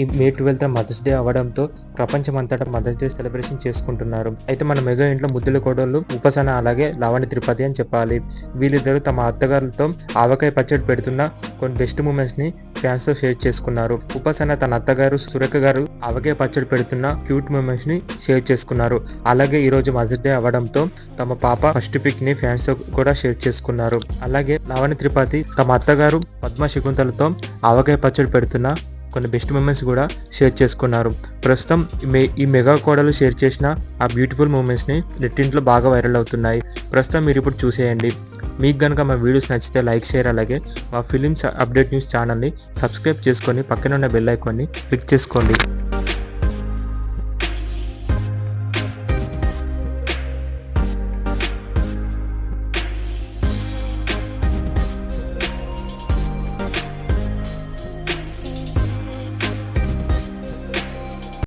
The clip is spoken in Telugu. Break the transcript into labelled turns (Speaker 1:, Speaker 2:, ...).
Speaker 1: ఈ మే ట్వెల్త్ మదర్స్ డే అవడంతో ప్రపంచమంతటా మదర్స్ డే సెలబ్రేషన్ చేసుకుంటున్నారు. అయితే మన మెగా ఇంట్లో ముద్దుల కోడళ్ళు ఉపాసన అలాగే లావణి తిరుపతి అని చెప్పాలి. వీళ్ళిద్దరూ తమ అత్తగారులతో ఆవకాయ పచ్చడి పెడుతున్న కొన్ని బెస్ట్ మూమెంట్స్ని ఫ్యాన్స్తో షేర్ చేసుకున్నారు. ఉపాసన తన అత్తగారు సురేఖ గారు ఆవకాయ పచ్చడి పెడుతున్న క్యూట్ మూమెంట్స్ని షేర్ చేసుకున్నారు. అలాగే ఈ రోజు మదర్స్ డే అవ్వడంతో తమ పాప ఫస్ట్ పిక్ని ఫ్యాన్స్తో కూడా షేర్ చేసుకున్నారు. అలాగే లావణి త్రిపాఠి తమ అత్తగారు పద్మ శకుంతలతో ఆవకాయ పచ్చడి పెడుతున్న కొన్ని బెస్ట్ మూమెంట్స్ కూడా షేర్ చేసుకున్నారు. ప్రస్తుతం ఈ మె- ఈ మెగా కోడలు షేర్ చేసిన ఆ బ్యూటిఫుల్ మూమెంట్స్ని నెట్టింట్లో బాగా వైరల్ అవుతున్నాయి. ప్రస్తుతం మీరు ఇప్పుడు చూసేయండి. మీకు కనుక మా వీడియోస్ నచ్చితే లైక్ షేర్ అలాగే మా ఫిలిమ్స్ అప్డేట్ న్యూస్ ఛానల్ని సబ్స్క్రైబ్ చేసుకొని పక్కన ఉన్న బెల్ ఐకాన్ని క్లిక్ చేసుకోండి.